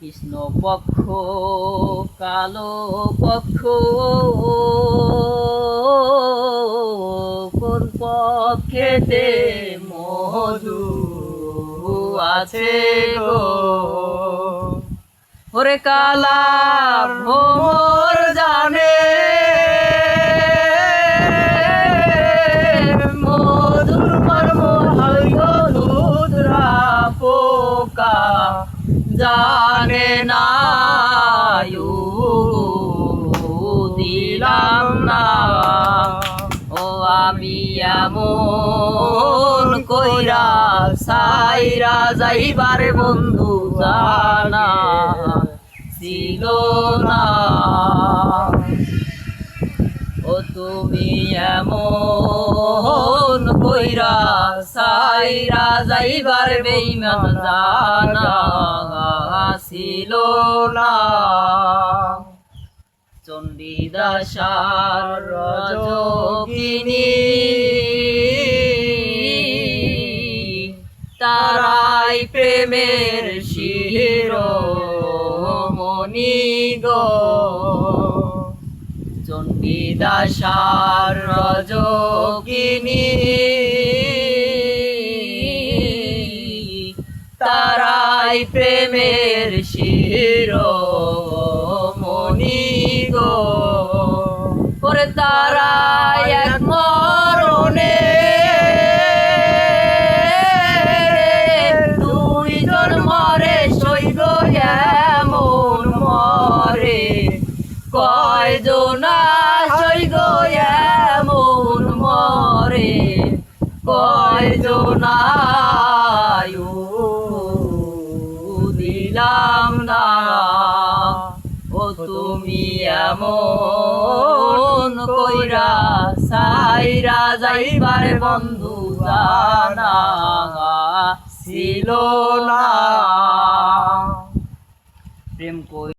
কৃষ্ণ পক্ষ, কালো পক্ষ, কোন পক্ষেতে মধু আছে গো? ওরে কালা ভোর জানে, মধুর মর্ম রুদ্রা পোকা। জানে না দিলাম না। ও আমি এমন কইরা সাইরা যাইবার বন্ধু জানা ছিল না। ও তুমি এমন কইরা সাইরা যাইবার বেইমান জানা। ছিল না। চণ্ডীদাসার তারাই প্রেমের শির মনি গো। চণ্ডীদাসার রজকিনী। তারাই প্রেমের শির মনি গো। করে তারাই এক মরণে। দুইজন মরে সইব এমন মরে। কয়জনা সইগ এমন মরে। কয়জনা দিলাম না ও তুমি এমন কইরা সাইরা যাইবার বন্ধু জানা ছিল না। প্রেম কই